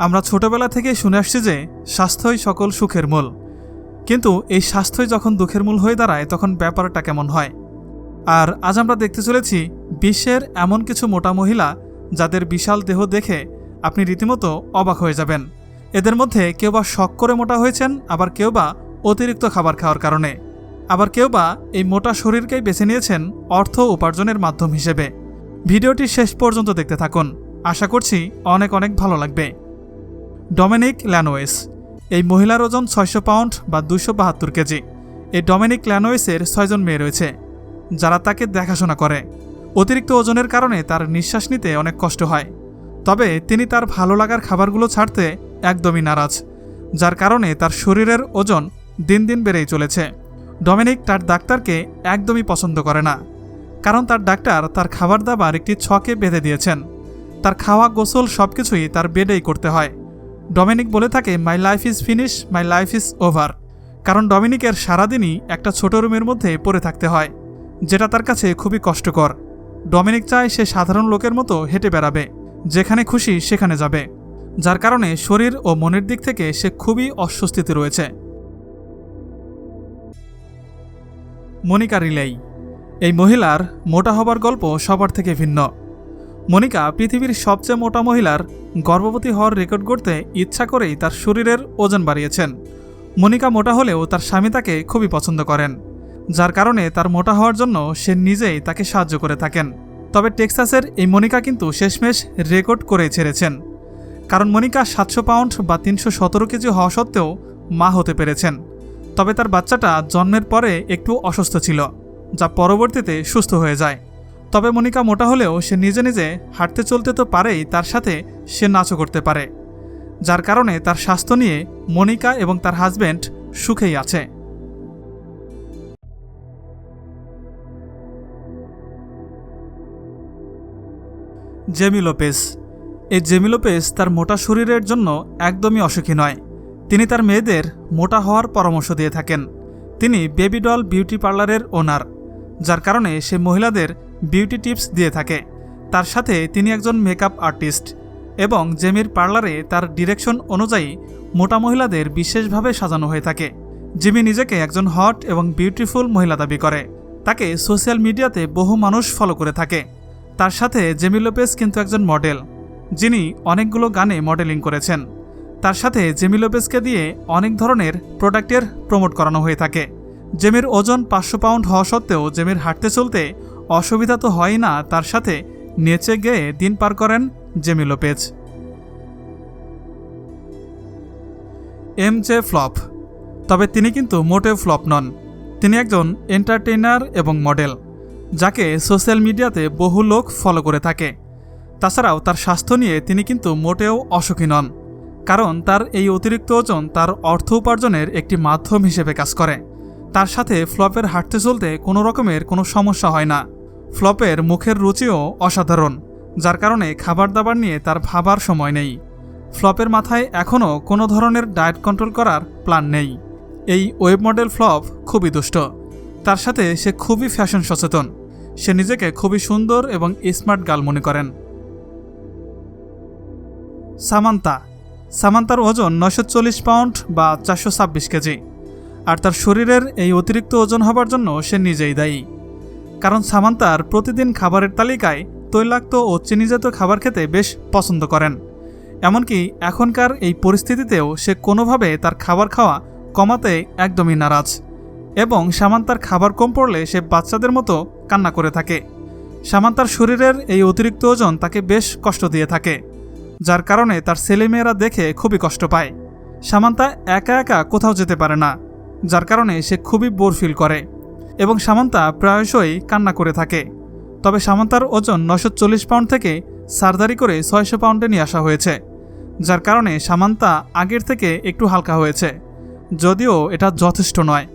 আমরা ছোটবেলা থেকে শুনে আসছি যে স্বাস্থ্যই সকল সুখের মূল। কিন্তু এই স্বাস্থ্যই যখন দুঃখের মূল হয়ে দাঁড়ায়, তখন ব্যাপারটা কেমন হয়? আর আজ আমরা দেখতে চলেছি বিশ্বের এমন কিছু মোটা মহিলা যাদের বিশাল দেহ দেখে আপনি রীতিমতো অবাক হয়ে যাবেন। এদের মধ্যে কেউ বা শখ করে মোটা হয়েছেন, আবার কেউ বা অতিরিক্ত খাবার খাওয়ার কারণে। আবার কেউ বা এই মোটা শরীরকেই বেছে নিয়েছেন অর্থ উপার্জনের মাধ্যম হিসেবে। ভিডিওটি শেষ পর্যন্ত দেখতে থাকুন। আশা করছি অনেক অনেক ভালো লাগবে। ডমিনিক ল্যানোয়েস এই মহিলার ওজন ছয়শো পাউন্ড বা দুশো বাহাত্তর কেজি। এই ডমিনিক ল্যানোয়েসের ছয়জন মেয়ে রয়েছে, যারা তাকে দেখাশোনা করে। অতিরিক্ত ওজনের কারণে তার নিঃশ্বাস নিতে অনেক কষ্ট হয়। তবে তিনি তার ভালো লাগার খাবারগুলো ছাড়তে একদমই নারাজ, যার কারণে তার শরীরের ওজন দিন দিন বেড়েই চলেছে। ডমিনিক তার ডাক্তারকে একদমই পছন্দ করে না, কারণ তার ডাক্তার তার খাবার দাবার একটি ছকে বেঁধে দিয়েছেন। তার খাওয়া গোসল সব কিছুই তার বেডেই করতে হয়। ডমিনিক বলে থাকে my life is finish my life is over কারণ ডমিনিকের সারাদিনই একটা ছোট রুমের মধ্যে পড়ে থাকতে হয়, যেটা তার কাছে খুবই কষ্টকর। ডমিনিক চায় সে সাধারণ লোকের মতো হেঁটে বেড়াবে, যেখানে খুশি সেখানে যাবে, যার কারণে শরীর ও মনের দিক থেকে সে খুবই অস্বস্তিতে রয়েছে। মনিকা রিলেই। এই মহিলার মোটা হবার গল্প সবার থেকে ভিন্ন। মনিকা পৃথিবীর সবচেয়ে মোটা মহিলার গর্ভবতী হওয়ার রেকর্ড করতে ইচ্ছা করেই তার শরীরের ওজন বাড়িয়েছেন। মনিকা মোটা হলেও তার স্বামী তাকে খুবই পছন্দ করেন, যার কারণে তার মোটা হওয়ার জন্য সে নিজেই তাকে সাহায্য করে থাকেন। তবে টেক্সাসের এই মনিকা কিন্তু শেষমেশ রেকর্ড করে ছেড়েছেন, কারণ মনিকা সাতশো পাউন্ড বা তিনশো সতেরো কেজি হওয়া সত্ত্বেও মা হতে পেরেছেন। তবে তার বাচ্চাটা জন্মের পরে একটু অসুস্থ ছিল, যা পরবর্তীতে সুস্থ হয়ে যায়। তবে মনিকা মোটা হলেও সে নিজে নিজে হাঁটতে চলতে তো পারেই তার সাথে সে নাচও করতে পারে, যার কারণে তার স্বাস্থ্য নিয়ে মনিকা এবং তার হাজব্যান্ড সুখেই আছে। জেমি লোপেস এই জেমি লোপেস তার মোটা শরীরের জন্য একদমই অসুখী নয়। তিনি তার মেয়েদের মোটা হওয়ার পরামর্শ দিয়ে থাকেন। তিনি বেবি ডল বিউটি পার্লারের ওনার, যার কারণে সে মহিলাদের বিউটি টিপস দিয়ে থাকে। তার সাথে তিনি একজন মেকআপ আর্টিস্ট এবং জেমির পার্লারে তার ডিরেকশন অনুযায়ী মোটা মহিলাদের বিশেষভাবে সাজানো হয়ে থাকে। জিমি নিজেকে একজন হট এবং বিউটিফুল মহিলা দাবি করে। তাকে সোশ্যাল মিডিয়াতে বহু মানুষ ফলো করে থাকে। তার সাথে জেমি লোপেস কিন্তু একজন মডেল, যিনি অনেকগুলো গানে মডেলিং করেছেন। তার সাথে জেমি লোপেসকে দিয়ে অনেক ধরনের প্রোডাক্টের প্রমোট করানো হয়ে থাকে। জেমির ওজন পাঁচশো পাউন্ড হওয়া সত্ত্বেও জেমির হাঁটতে চলতে অসুবিধা তো হয় না, তার সাথে নেচে গেয়ে দিন পার করেন Jamie Lopez. M J flop. তবে তিনি কিন্তু মোটেও ফ্লপ নন। তিনি একজন এন্টারটেইনার এবং মডেল, যাকে সোশ্যাল মিডিয়াতে বহু লোক ফলো করে থাকে। তাছাড়াও তার স্বাস্থ্য নিয়ে তিনি কিন্তু মোটেও অসুখী নন, কারণ তার এই অতিরিক্ত ওজন তার অর্থ উপার্জনের একটি মাধ্যম হিসেবে কাজ করে। তার সাথে ফ্লপের হাঁটতে চলতে কোনো রকমের কোনো সমস্যা হয় না। ফ্লপের মুখের রুচিও অসাধারণ, যার কারণে খাবার দাবার নিয়ে তার ভাবার সময় নেই। ফ্লপের মাথায় এখনও কোনো ধরনের ডায়েট কন্ট্রোল করার প্ল্যান নেই। এই ওয়েব মডেল ফ্লপ খুবই দুষ্ট। তার সাথে সে খুবই ফ্যাশন সচেতন। সে নিজেকে খুবই সুন্দর এবং স্মার্ট গার্ল মনে করেন। সামান্তা। সামান্তার ওজন নশো চল্লিশ পাউন্ড বা চারশো ছাব্বিশ কেজি। আর তার শরীরের এই অতিরিক্ত ওজন হবার জন্য সে নিজেই দায়ী। কারণ সামান্তার প্রতিদিন খাবারের তালিকায় তৈলাক্ত ও চিনিজাত খাবার খেতে বেশ পছন্দ করেন। এমনকি এখনকার এই পরিস্থিতিতেও সে কোনোভাবে তার খাবার খাওয়া কমাতে একদমই নারাজ এবং সামান্তার খাবার কম পড়লে সে বাচ্চাদের মতো কান্না করে থাকে। সামান্তার শরীরের এই অতিরিক্ত ওজন তাকে বেশ কষ্ট দিয়ে থাকে, যার কারণে তার ছেলেমেয়েরা দেখে খুবই কষ্ট পায়। সামান্তা একা একা কোথাও যেতে পারে না, যার কারণে সে খুবই বোর ফিল করে। এবং সামান্তা প্রায়শই কান্না করে থাকে। তবে সামান্তার ওজন নশো পাউন্ড থেকে সার্জারি করে ছয়শো পাউন্ডে নিয়ে আসা হয়েছে, যার কারণে সামান্তা আগের থেকে একটু হালকা হয়েছে, যদিও এটা যথেষ্ট নয়।